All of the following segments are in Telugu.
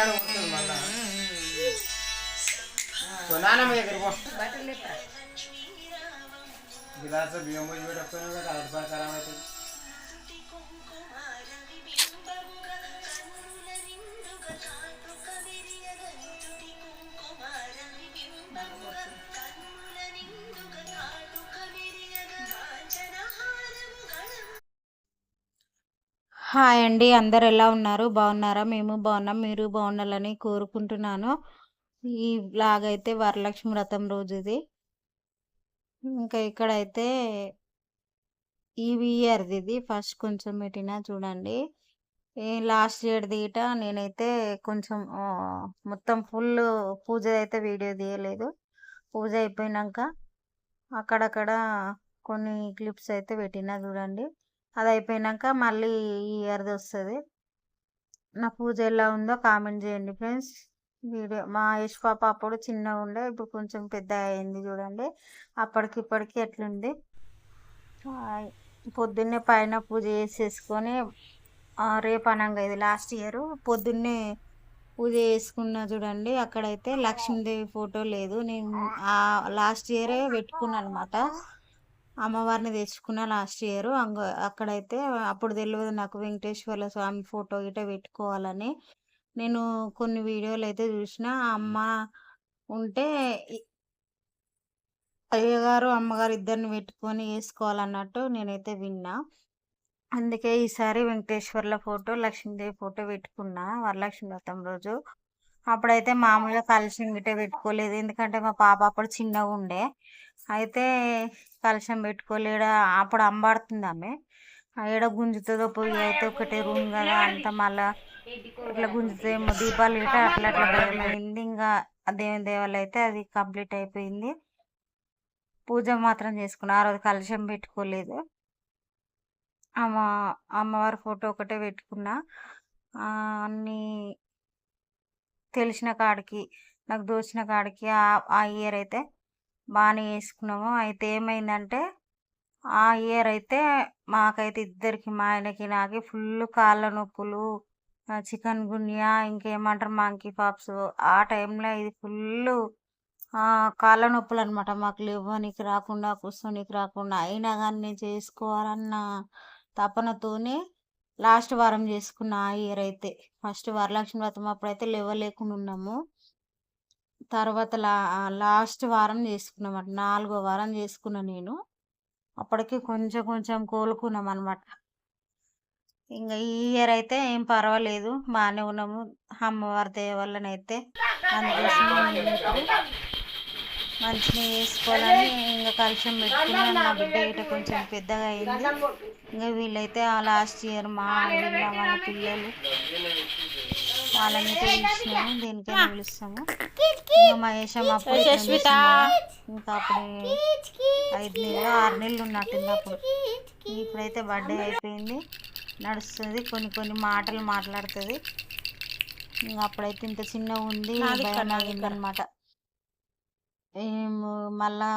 మాట్లాడ ఉంటుంది మళ్ళా. నానమ్మ దగ్గర పో. గిలాస బియ్యం పోయి పెట్టకపోయినా కదా అవుతుంది. హాయ్ అండి. అందరు ఎలా ఉన్నారు? బాగున్నారా? మేము బాగున్నాం. మీరు బాగుండాలని కోరుకుంటున్నాను. ఈ బ్లాగ్ అయితే వరలక్ష్మి వ్రతం రోజుది. ఇంకా ఇక్కడైతే ఈ ఇయర్ది ఇది. ఫస్ట్ కొంచెం పెట్టినా చూడండి. లాస్ట్ ఇయర్ దిగిట నేనైతే కొంచెం మొత్తం ఫుల్ పూజ అయితే వీడియో తీయలేదు పూజ అయిపోయినాక అక్కడక్కడ కొన్ని క్లిప్స్ అయితే పెట్టినా చూడండి. అది అయిపోయినాక మళ్ళీ ఇయర్ది వస్తుంది. నా పూజ ఎలా ఉందో కామెంట్ చేయండి ఫ్రెండ్స్. వీడియో మా యశ్ పాప అప్పుడు చిన్నగా ఉండే ఇప్పుడు కొంచెం పెద్ద అయింది చూడండి. అప్పటికిప్పటికి ఎట్లుంది? పొద్దున్నే పైన పూజ చేసేసుకొని రేపు అనంగా ఇది లాస్ట్ ఇయర్ పొద్దున్నే పూజ చేసుకున్నా చూడండి. అక్కడైతే లక్ష్మీదేవి ఫోటో లేదు. నేను ఆ లాస్ట్ ఇయరే పెట్టుకున్నాను అనమాట అమ్మవారిని తెచ్చుకున్న లాస్ట్ ఇయర్. అంగ అక్కడైతే అప్పుడు తెలియదు నాకు వెంకటేశ్వర్ల స్వామి ఫోటో గిట పెట్టుకోవాలని. నేను కొన్ని వీడియోలు అయితే చూసిన. అమ్మ ఉంటే అయ్యగారు అమ్మగారు ఇద్దరిని పెట్టుకొని వేసుకోవాలన్నట్టు నేనైతే విన్నా. అందుకే ఈసారి వెంకటేశ్వర్ల ఫోటో లక్ష్మీదేవి ఫోటో పెట్టుకున్నా వరలక్ష్మి వ్రతం రోజు. అప్పుడైతే మామూలుగా కలశం గిట్ట పెట్టుకోలేదు. ఎందుకంటే మా పాప అప్పుడు చిన్నగా ఉండే. అయితే కలశం పెట్టుకోలేడ అప్పుడు అంబాడుతుంది ఆమె. ఆ ఏడ గుంజుతుందో పోయి అయితే ఒకటే రూమ్ కదా అంత మళ్ళా ఇట్లా గుంజుతేమో దీపాలు గిట్ట అట్లా అట్లా ఇంకా దేవుని దేవాలు అయితే అది కంప్లీట్ అయిపోయింది. పూజ మాత్రం చేసుకున్నా ఆ రోజు కలశం పెట్టుకోలేదు. అమ్మ అమ్మవారి ఫోటో ఒకటే పెట్టుకున్నా. అన్నీ అన్ని తెలిసిన కాడికి నాకు దోచిన కాడికి ఆ- ఇయర్ అయితే బాగానే వేసుకున్నాము అయితే ఏమైందంటే ఆ ఇయర్ అయితే మాకైతే ఇద్దరికి మా ఆయనకి నాకు ఫుల్ కాళ్ళ నొప్పులు చికెన్ గున్యా ఇంకేమంటారు మంకీ పాప్స్. ఆ టైంలో ఇది ఫుల్ కాళ్ళ నొప్పులు అనమాట మాకు లేవనికి రాకుండా కూర్చోనికి రాకుండా. అయినా కానీ నేను చేసుకోవాలన్న తపనతోనే లాస్ట్ వారం చేసుకున్న ఆ ఇయర్ అయితే. ఫస్ట్ వరలక్ష్మి వ్రతం అప్పుడైతే లేవలేకుండా ఉన్నాము. తర్వాత లా లాస్ట్ వారం చేసుకున్నాం అన్నమాట నాలుగో వారం చేసుకున్నా నేను. అప్పటికి కొంచెం కొంచెం కోలుకున్నాం అనమాట ఇంకా ఈ ఇయర్ అయితే ఏం పర్వాలేదు. బాగానే ఉన్నాము. అమ్మవారి దయ వల్లనైతే. అందుకోసం మంచిగా వేసుకోవాలని ఇంకా కలిసి పెట్టుకుని నా బిడ్డ గిట్ట కొంచెం పెద్దగా అయింది. ఇంకా వీళ్ళైతే ఆ లాస్ట్ ఇయర్ మా వీళ్ళ వాళ్ళ పిల్లలు వాళ్ళని పిలిచినాము దేనికైనా పిలుస్తాము. ఇంకా మహేశం అప్పుడు. ఇంకా అప్పుడు ఐదు నెలలు ఆరు నెలలు ఉన్నట్టుంది అప్పుడు. ఇప్పుడైతే బర్త్డే అయిపోయింది. నడుస్తుంది కొన్ని కొన్ని మాటలు మాట్లాడుతుంది. ఇంకా అప్పుడైతే ఇంత చిన్న ఉంది భయం అనమాట ఏమో మళ్ళా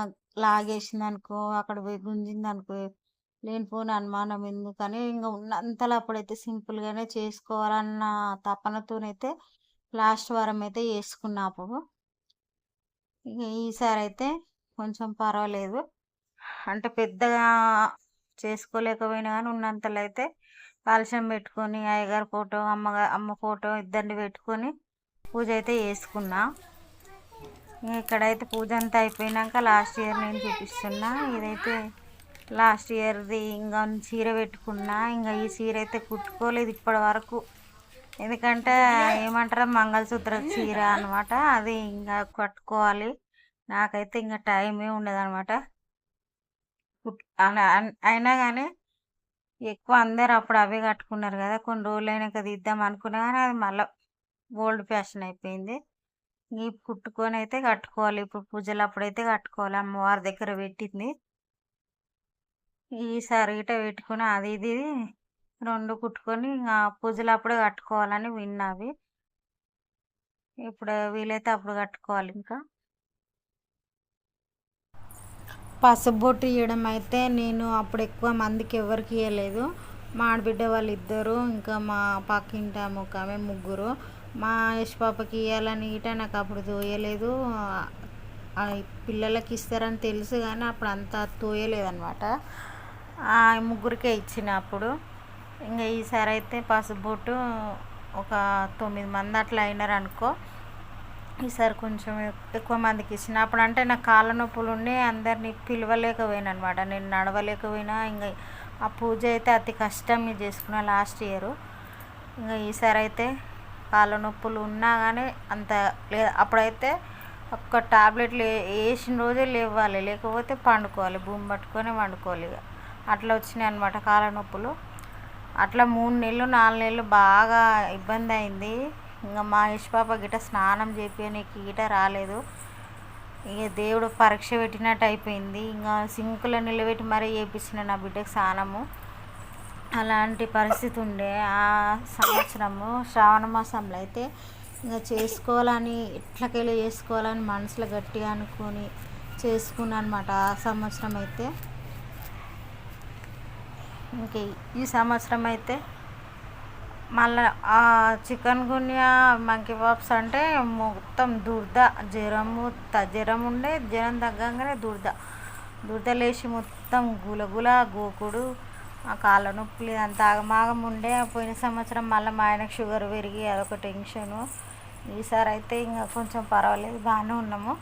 లాగేసింది అనుకో అక్కడ పోయి గుంజింది అనుకో లేనిపోని అనుమానం ఎందుకని ఇంకా ఉన్నంతలో అప్పుడైతే సింపుల్గానే చేసుకోవాలన్న తపనతోనైతే లాస్ట్ వారం అయితే చేసుకున్నా అప్పుడు. ఇక ఈసారి అయితే కొంచెం పర్వాలేదు. అంటే పెద్దగా చేసుకోలేకపోయినా కానీ ఉన్నంతలో అయితే కాలుష్యం పెట్టుకొని అయ్యగారి ఫోటో అమ్మగారు అమ్మ ఫోటో ఇద్దరిని పెట్టుకొని పూజ అయితే చేసుకున్నా. ఇక్కడైతే పూజ అంతా అయిపోయినాక లాస్ట్ ఇయర్ నేను చూపిస్తున్నా. ఇదైతే లాస్ట్ ఇయర్ది ఇంకా చీర పెట్టుకున్నా. ఇంకా ఈ చీర అయితే కుట్టుకోలేదు ఇప్పటి వరకు. ఎందుకంటే ఏమంటారు మంగళసూత్ర చీర అనమాట అది ఇంకా కట్టుకోవాలి. నాకైతే ఇంకా టైమే ఉండదు అనమాట అయినా కానీ ఎక్కువ అందరు అప్పుడు అవే కట్టుకున్నారు కదా. కొన్ని రోజులు అయినాక తీద్దాం అనుకున్నా కానీ అది మళ్ళీ ఓల్డ్ ఫ్యాషన్ అయిపోయింది. ఈ కుట్టుకొని అయితే కట్టుకోవాలి. ఇప్పుడు పూజలు అప్పుడైతే కట్టుకోవాలి. అమ్మవారి దగ్గర పెట్టింది. ఈ సరిగిట పెట్టుకుని అది ఇది రెండు కుట్టుకొని ఇంకా పూజలు అప్పుడే కట్టుకోవాలని విన్నవి ఇప్పుడు వీలైతే అప్పుడు కట్టుకోవాలి ఇంకా. పసుపు బొట్టు ఇవ్వడం అయితే నేను అప్పుడు ఎక్కువ మందికి ఎవరికి ఇవ్వలేదు మా ఆడబిడ్డ వాళ్ళు ఇద్దరు ఇంకా మా పక్కింటి ఒక ఆమె ముగ్గురు మా యశ్ పాపకి ఇవ్వాలని ఇట నాకు అప్పుడు తోయలేదు. పిల్లలకి ఇస్తారని తెలుసు కానీ అప్పుడు అంత తోయలేదనమాట ఆ ముగ్గురికే ఇచ్చిన అప్పుడు. ఇంకా ఈసారి అయితే పసుపుబొట్టు ఒక తొమ్మిది మంది అట్లా అయినారు అనుకో. ఈసారి కొంచెం ఎక్కువ మందికి ఇచ్చిన. అప్పుడు అంటే నాకు కాళ్ళ నొప్పులు ఉండి అందరినీ పిలవలేకపోయినా అనమాట నేను నడవలేకపోయినా ఇంకా ఆ పూజ అయితే అతి కష్టం చేసుకున్నా లాస్ట్ ఇయర్. ఇంకా ఈసారి అయితే కాళ్ళ నొప్పులు ఉన్నా కానీ అంత లేదు. అప్పుడైతే ఒక్క టాబ్లెట్లు వేసిన రోజే లేవాలి లేకపోతే పండుకోవాలి. భూమి పట్టుకొని పండుకోవాలి ఇక అట్లా వచ్చినాయి అనమాట కాళ్ళ నొప్పులు. అట్లా మూడు నెలలు నాలుగు నెలలు బాగా ఇబ్బంది అయింది. ఇంకా మా యశ్ పాప గిట స్నానం చేపించడానికి గిట రాలేదు. ఇక దేవుడు పరీక్ష పెట్టినట్టు అయిపోయింది. ఇంకా సింకులో నిలబెట్టి మరీ చేపించిన నా బిడ్డకు స్నానము. అలాంటి పరిస్థితి ఉండే ఆ సంవత్సరము శ్రావణ మాసంలో అయితే ఇంకా చేసుకోవాలని ఎట్లకెళ్ళి చేసుకోవాలని మనసులో గట్టిగా అనుకొని చేసుకున్నాను అనమాట ఆ సంవత్సరం అయితే. ఇంక ఈ సంవత్సరం అయితే మళ్ళా ఆ చికెన్ గున్యా మంకీ పాప్స్ అంటే మొత్తం దుర్ద జ్వరము త- జ్వరం ఉండే జ్వరం తగ్గంగానే దుర్ద. దుర్ద లేచి మొత్తం గులగుల గోకుడు ఆ కాళ్ళ నొప్పులు ఇదంతా ఆగమాగం ఉండే పోయిన సంవత్సరం మళ్ళీ మా ఆయనకు షుగర్ పెరిగి అదొక టెన్షను. ఈసారి అయితే ఇంకా కొంచెం పర్వాలేదు బాగానే ఉన్నాము.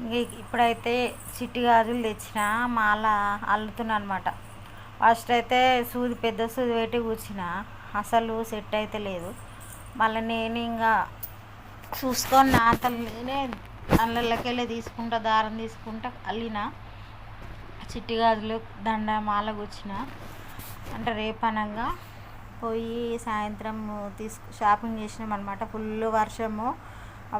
ఇంక ఇప్పుడైతే చిట్టి గాజులు తెచ్చిన మాల అల్లుతున్నా అనమాట ఫస్ట్ అయితే సూది పెద్ద సూది పెట్టి కూర్చిన. అసలు సెట్ అయితే లేదు. మళ్ళీ నేను ఇంకా చూసుకొని నా అంతలో నేనే అల్లకెళ్ళి తీసుకుంటా దారం తీసుకుంటా అల్లిన. చిట్టి గాజులు దండ మాల కూర్చిన. అంటే రేపనంగా పోయి సాయంత్రం తీసుకు షాపింగ్ చేసినాం అనమాట ఫుల్ వర్షము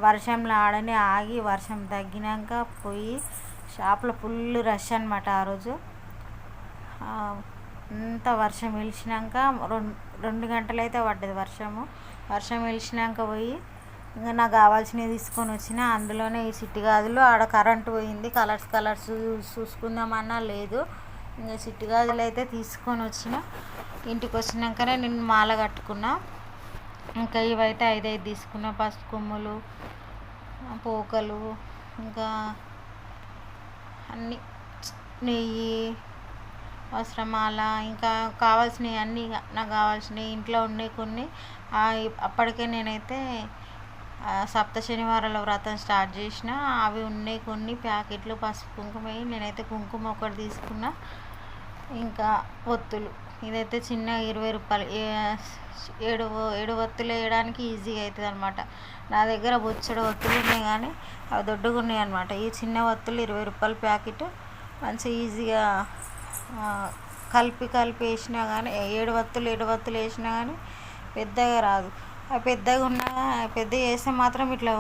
వర్షంలో ఆడనే ఆగి వర్షం తగ్గినాక పోయి షాప్లో ఫుల్ రష్ అనమాట ఆ రోజు. అంత వర్షం వెలిచినాక రెండు రెండు గంటలు అయితే పడ్డది వర్షము. వర్షం వెలిచినాక పోయి ఇంకా నాకు కావాల్సినవి తీసుకొని వచ్చిన అందులోనే ఈ సిట్టి గాజులు ఆడ కరెంటు పోయింది. కలర్స్ కలర్స్ చూసుకుందామన్నా లేదు. ఇంకా చిట్టు గాజులు అయితే తీసుకొని వచ్చిన. ఇంటికి వచ్చినాకనే నేను మాల కట్టుకున్నా. ఇంకా ఇవైతే ఐదైదు తీసుకున్న. పసుపు కొమ్ములు పోకలు ఇంకా అన్నీ నెయ్యి వస్త్రమాల ఇంకా కావాల్సినవి అన్నీ నాకు కావాల్సినవి ఇంట్లో ఉండే కొన్ని. అప్పటికే నేనైతే సప్త శనివారాల వ్రతం స్టార్ట్ చేసిన. అవి ఉన్నాయి కొన్ని. ప్యాకెట్లు పసుపు కుంకుమ నేనైతే కుంకుమ ఒకటి తీసుకున్నా. ఇంకా ఒత్తులు. ఇదైతే చిన్న ఇరవై రూపాయలు. ఏడు ఏడు ఒత్తులు వేయడానికి ఈజీగా అవుతుంది అనమాట నా దగ్గర బొచ్చడు ఒత్తులు ఉన్నాయి కానీ అవి దొడ్డుగా ఉన్నాయి అనమాట ఈ చిన్న ఒత్తులు ఇరవై రూపాయల ప్యాకెట్. మంచి ఈజీగా కలిపి కలిపి వేసినా కానీ ఏడు వత్తులు ఏడు వత్తులు వేసినా కానీ పెద్దగా రాదు. అవి పెద్దగా ఉన్నా పెద్దగా వేస్తే మాత్రం ఇట్లా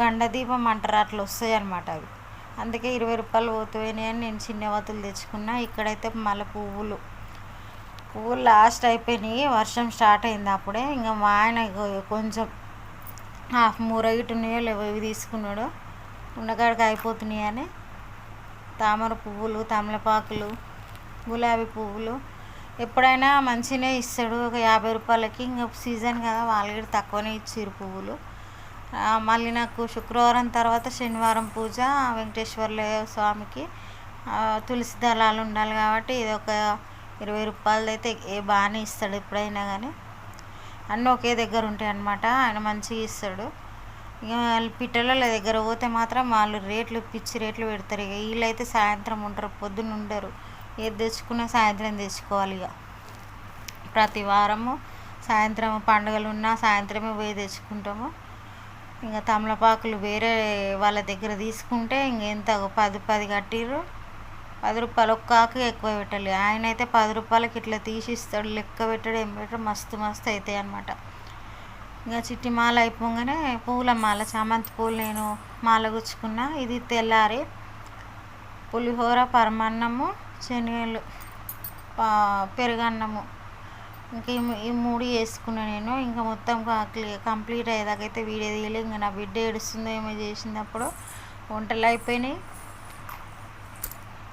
గండ దీపం అంటారు. అట్లా వస్తాయి అనమాట అవి. అందుకే ఇరవై రూపాయలు పోతున్నాయి అని నేను చిన్న వత్తులు తెచ్చుకున్నా. ఇక్కడైతే మళ్ళీ పువ్వులు. పువ్వులు లాస్ట్ అయిపోయినాయి. వర్షం స్టార్ట్ అయింది అప్పుడే. ఇంకా మా ఆయన కొంచెం హాఫ్ మూరగిట్ ఉన్నాయో లేవో ఇవి తీసుకున్నాడు. ఉండకాడికి అయిపోతున్నాయి అని. తామర పువ్వులు తమలపాకులు గులాబీ పువ్వులు. ఎప్పుడైనా మంచిగానే ఇస్తాడు. ఒక యాభై రూపాయలకి. ఇంకా సీజన్ కదా. వాళ్ళు కూడా తక్కువనే ఇచ్చిర్రు పువ్వులు. మళ్ళీ నాకు శుక్రవారం తర్వాత శనివారం పూజ వెంకటేశ్వర్ల స్వామికి. తులసి దళాలు ఉండాలి కాబట్టి ఇది ఒక ఇరవై రూపాయలది అయితే ఏ బాగానే ఇస్తాడు ఎప్పుడైనా కానీ. అన్నీ ఒకే దగ్గర ఉంటాయి అన్నమాట. ఆయన మంచిగా ఇస్తాడు. ఇక పిట్టల దగ్గర పోతే మాత్రం వాళ్ళు రేట్లు పిచ్చి రేట్లు పెడతారు. ఇక వీళ్ళైతే సాయంత్రం ఉంటారు పొద్దున్న ఉండరు. ఏది తెచ్చుకున్నా సాయంత్రం తెచ్చుకోవాలి ఇక. ప్రతి వారము సాయంత్రం పండుగలు ఉన్నా సాయంత్రమే పోయి తెచ్చుకుంటాము. ఇంకా తమలపాకులు వేరే వాళ్ళ దగ్గర తీసుకుంటే ఇంకెంత పది పది కట్టిర్రు. పది రూపాయలు ఒక్క ఆకు ఎక్కువ పెట్టాలి. ఆయన అయితే పది రూపాయలకి ఇట్లా తీసి ఇస్తాడు లెక్క పెట్టాడు ఏం పెట్టాడు మస్తు మస్తు అవుతాయి అన్నమాట. ఇంకా చిట్టి మాల అయిపోగానే పూల మాల చామంతి పూలు నేను మాల గుచ్చుకున్నా. ఇది తెల్లారి పులిహోర పరమాన్నము శనగలు పా- పెరుగన్నము. ఇంకా ఈ మూడు వేసుకున్నా నేను. ఇంకా మొత్తం కంప్లీట్ అయ్యేదాకైతే వీడియో తీయలే. ఇంకా నా బిడ్డ ఏడుస్తుందో ఏమో చేసినప్పుడు వంటలు అయిపోయినాయి.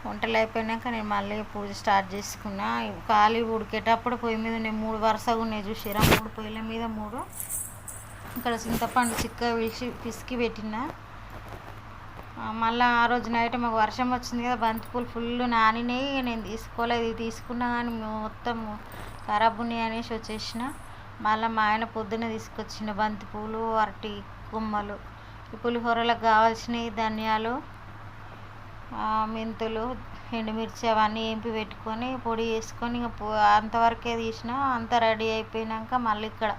వంటలు అయిపోయినాక నేను మళ్ళీ పూజ స్టార్ట్ చేసుకున్నా. ఖాళీ ఉడికేటప్పుడు పొయ్యి మీద నేను మూడు వరుసగా ఉన్నాయి చూసారా మూడు పొయ్యిల మీద మూడు. ఇక్కడ చింతపండు చిక్క విసి పిసికి పెట్టిన. మళ్ళీ ఆ రోజు నైట్ మాకు వర్షం వచ్చింది కదా బంతిపూలు ఫుల్ నానినాయి. నేను తీసుకోలేదు తీసుకున్నా కానీ మొత్తం ఖరాబ్ ఉన్నాయి అనేసి వచ్చేసిన. మళ్ళీ మా ఆయన పొద్దున్న తీసుకొచ్చిన బంతిపూలు అరటి గుమ్మలు ఈ పులిహోరలకు కావాల్సినవి ధనియాలు మెంతులు ఎండుమిర్చి అవన్నీ ఏంపి పెట్టుకొని పొడి చేసుకొని ఇక అంతవరకే తీసిన. అంత రెడీ అయిపోయినాక మళ్ళీ ఇక్కడ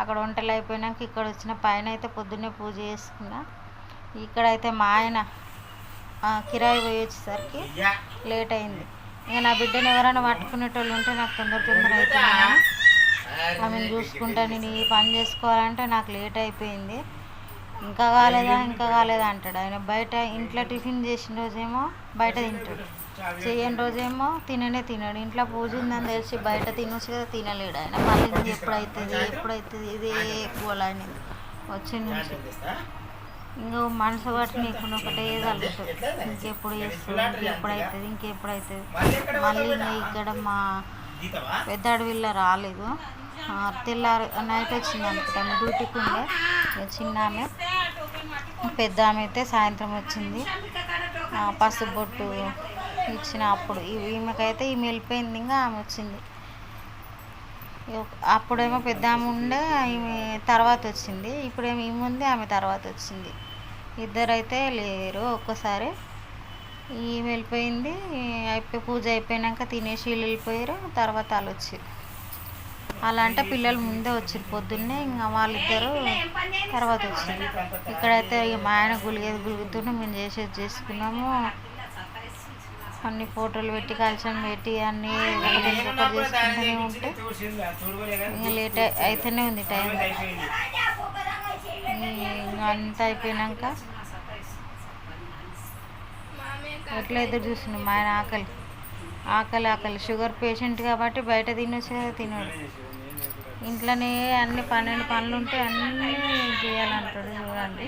అక్కడ వంటలు అయిపోయినాక ఇక్కడ వచ్చిన పైన అయితే పొద్దున్నే పూజ చేసుకున్నా. ఇక్కడైతే మా ఆయన కిరాయి పోయి వచ్చేసరికి లేట్ అయింది. ఇక నా బిడ్డను ఎవరైనా పట్టుకునేటోళ్ళు ఉంటే నాకు తొందర తొందర అవుతుంది ఆమెను చూసుకుంటా నేను ఈ పని చేసుకోవాలంటే నాకు లేట్ అయిపోయింది. ఇంకా కాలేదా ఇంకా కాలేదా అంటాడు. ఆయన బయట ఇంట్లో టిఫిన్ చేసిన రోజేమో బయట తింటాడు. చేయని రోజేమో తిననే తినడు. ఇంట్లో పూజ ఉందని తెలిసి బయట తినొచ్చు కదా తినలేడు ఆయన. మళ్ళీ ఇది ఎప్పుడైతుంది ఎప్పుడవుతుంది ఇదే ఎక్కువ ఆయన వచ్చి నుంచి. ఇంకో మనసు బట్టి నీకు ఒకటే తలుగుతుంది ఇంకెప్పుడు చేస్తుంది ఇంకెప్పుడు అవుతుంది ఇంకెప్పుడు అవుతుంది మళ్ళీ ఇంకా ఇక్కడ మా పెద్ద అడవిలో రాలేదు. తెల్లారు నైట్ వచ్చింది అనుకుంటాను డ్యూటీకి ఉండే. ఇక చిన్న ఆమె పెద్ద ఆమె అయితే సాయంత్రం వచ్చింది. ఆ, పసుపు బొట్టు ఇచ్చిన అప్పుడు ఈమెకైతే ఈమె వెళ్ళిపోయింది ఇంకా ఆమె వచ్చింది. అప్పుడేమో పెద్ద ఆమె ఉండే ఈమె తర్వాత వచ్చింది. ఇప్పుడేమో ఈమె ఉంది ఆమె తర్వాత వచ్చింది. ఇద్దరైతే లేరు ఒక్కసారి. ఈమె వెళ్ళిపోయింది. అయిపోయి పూజ అయిపోయినాక తినేసి వీళ్ళు వెళ్ళిపోయారు. తర్వాత వాళ్ళు వచ్చారు అలా అంటే పిల్లలు ముందే వచ్చారు పొద్దున్నే. ఇంకా వాళ్ళిద్దరు తర్వాత వచ్చారు ఇక్కడైతే ఇక మా ఆయన గులిగేది గులుగుతూనే మేము చేసేది చేసుకున్నాము. అన్ని ఫోటోలు పెట్టి కలిసం పెట్టి అన్ని చేసుకుంటూనే ఉంటే. ఇంకా లేట్ అయితేనే ఉంది టైం. అంతా అయిపోయినాక ఎట్లా ఎదురు చూస్తున్నాం మా ఆయన ఆకలి. ఆకలి ఆకలి. షుగర్ పేషెంట్ కాబట్టి బయట తినొచ్చు తినడు. ఇంట్లోనే అన్ని పన్నెండు పనులు ఉంటే అన్నీ చేయాలంటాడు చూడండి.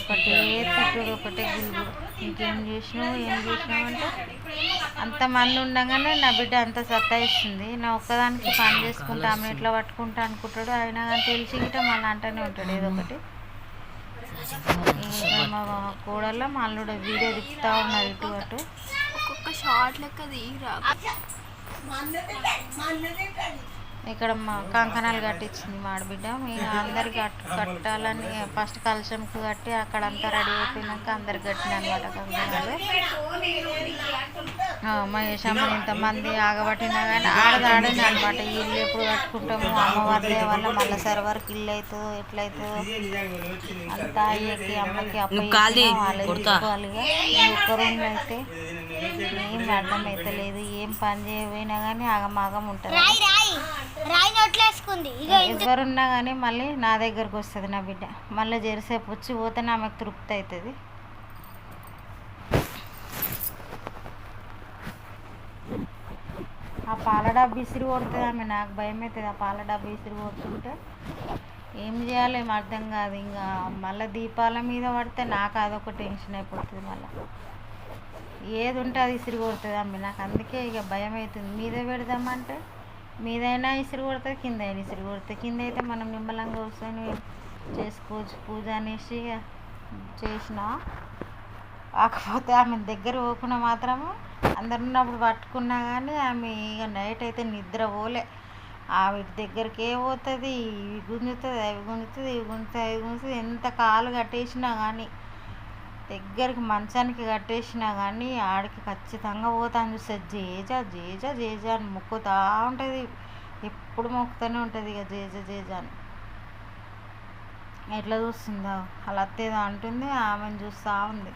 ఒకటే తిట్టుడు ఒకటే గులుగుడు. ఇంకేం చేసినావు ఏం చేసినావు అంటే అంతమంది ఉండగానే నా బిడ్డ అంత సత్తాయిస్తుంది నా ఒక్కదానికి పని చేసుకుంటా ఆమె ఎట్లా పట్టుకుంటా అనుకుంటాడు అయినా కానీ తెలిసి గిట్ట మళ్ళీ అంటూనే ఉంటాడు ఏదో ఒకటి. ఇంకా మా కూడల్లో మా అల్లుడు వీడియో తిప్పుతా ఉన్నారు ఇటు అటు. ఒక్కొక్క షార్ట్ లెక్క తీరా. ఇక్కడ మా కంకణాలు కట్టించింది మా ఆడబిడ్డ మేము అందరికి కట్ కట్టాలని ఫస్ట్ కలశంకు కట్టి అక్కడ అంతా రెడీ అయిపోయినాక అందరికి కట్టిన అనమాట కంకణాలు. ఆ, మహేషమ్మ ఇంతమంది ఆగబట్టినా కానీ ఆడది ఆడని అనమాట ఇల్లు ఎప్పుడు కట్టుకుంటాము? అమ్మవారి వల్ల మళ్ళీ సర్వర్కి ఇల్లు అవుతుందో ఎట్లయితుందో అంతా అయ్యకి అమ్మకి అప్ప వాళ్ళే ఒక్క రూమ్లో అయితే ఏం అర్థం అవుతలేదు ఏం పని చేయకపోయినా కానీ ఆగమాగం ఉంటుంది. ఎవరున్నా కానీ మళ్ళీ నా దగ్గరకు వస్తుంది నా బిడ్డ. మళ్ళీ జెరసేపు వచ్చి పోతే ఆమెకు తృప్తి అవుతుంది ఆ పాల డబ్బు ఇసిరి కొడుతుంది ఆమె. నాకు భయం అవుతుంది ఆ పాల డబ్బు ఇసిరి కొడుతుంటే. ఏం చేయాలో ఏం అర్థం కాదు. ఇంకా మళ్ళీ దీపాల మీద పడితే నాకు అదొక టెన్షన్ అయిపోతుంది మళ్ళీ. ఏది ఉంటే అది ఇసిరి కొడుతుంది అమ్మి? నాకు అందుకే ఇక భయం అవుతుంది మీద పెడదామంటే మీదైనా ఇసిరి కొడుతుంది కింద అయినా ఇసిరి కొడుతుంది. కింద అయితే మనం నిమ్మలంగా కూర్చొని చేసుకోవచ్చు. పూజ అనేసి ఇక చేసిన. కాకపోతే ఆమె దగ్గర పోకుండా మాత్రము అందరు ఉన్నప్పుడు పట్టుకున్నా కానీ ఆమె ఇక నైట్ అయితే నిద్ర పోలే. ఆవిడ ఏ పోతుంది. ఇవి గుంజుతుంది అవి గుంజుతుంది ఇవి గుంజుతుంది అవి గుంజుతుంది. ఎంత కాలు కట్టేసినా కానీ దగ్గరికి మంచానికి కట్టేసినా కానీ ఆడికి ఖచ్చితంగా పోతాను చూస్తే జేజ జేజ జేజ అని మొక్కుతా ఉంటుంది. ఎప్పుడు మొక్కుతూనే ఉంటుంది ఇక జేజ జేజ అని. ఎట్లా చూస్తుందో? అలా అత్తేదో అంటుంది ఆమెను చూస్తూ ఉంది.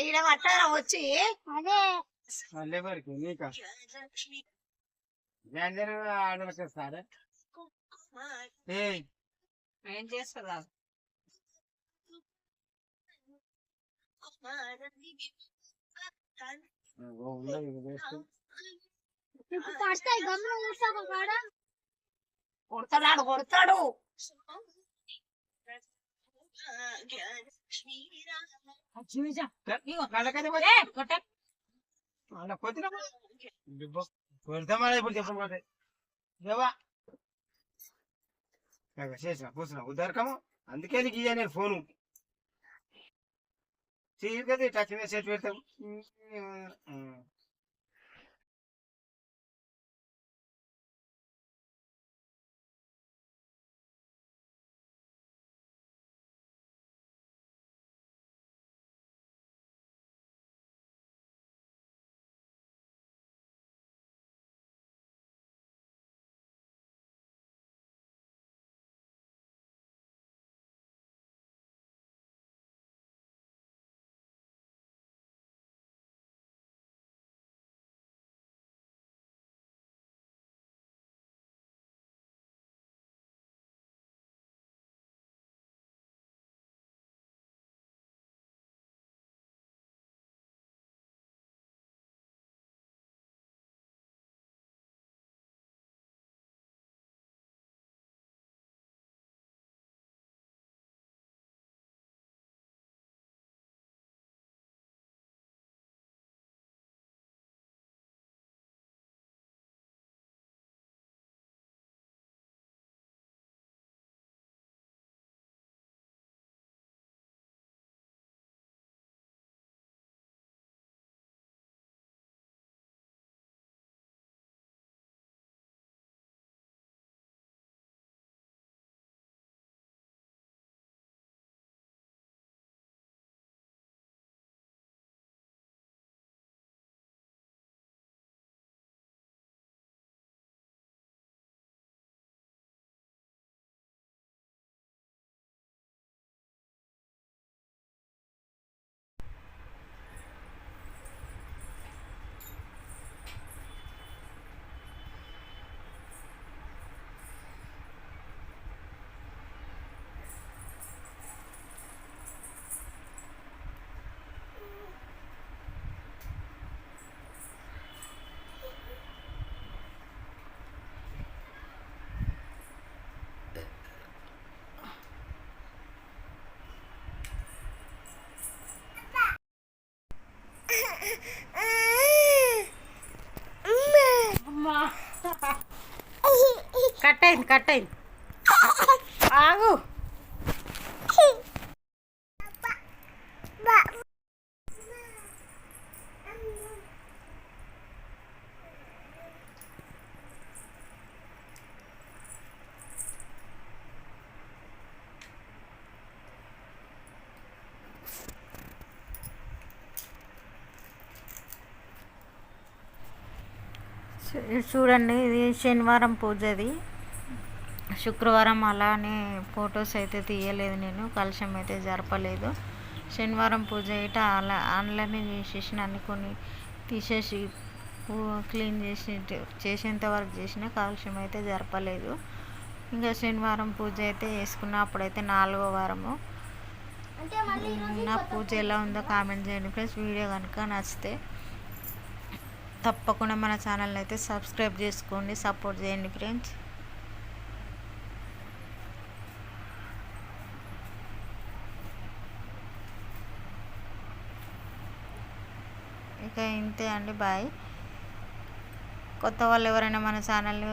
ఈడ పట్టారా వచ్చి? అదే. లేబర్కి నీకా. గ్యాంజర్ ఆర్డర్ చేస్తారా ఏయ్. ఏం చేస్తుందా ఓ, ఉండదు, ఇది వేస్ట్. ఇప్పుడు పడతాయి గమ్మున కూర్చోక కాడ? కొడతాడు. కొడతాడు చేసిన కూర్చున్నా. ఉద్దరకము అందుకే నీకు ఇయ్య నేను ఫోను. చేయదు కదా టచ్ మీద సెట్ పెడతాం కట్ అయింది. ఆగు. చూడండి ఇది శనివారం పూజది శుక్రవారం అలానే ఫొటోస్ అయితే తీయలేదు నేను. కలశం అయితే జరపలేదు. శనివారం పూజ అయితే అలా ఆన్లైన్ చేసేసిన అనుకుని తీసేసి క్లీన్ చేసి చేసేంత వరకు చేసిన కలశం అయితే జరపలేదు. ఇంకా శనివారం పూజ అయితే వేసుకున్న అప్పుడైతే నాలుగో వారము. నా పూజ ఎలా ఉందో కామెంట్ చేయండి ఫ్రెండ్స్. వీడియో కనుక నచ్చితే తప్పకుండా మన ఛానల్ని అయితే సబ్స్క్రైబ్ చేసుకోండి సపోర్ట్ చేయండి ఫ్రెండ్స్. ఓకే ఇంతే అండి బాయ్. కొత్త వాళ్ళు ఎవరైనా మన ఛానల్ని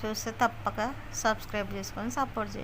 చూస్తే తప్పక సబ్స్క్రైబ్ చేసుకొని సపోర్ట్ చేయండి.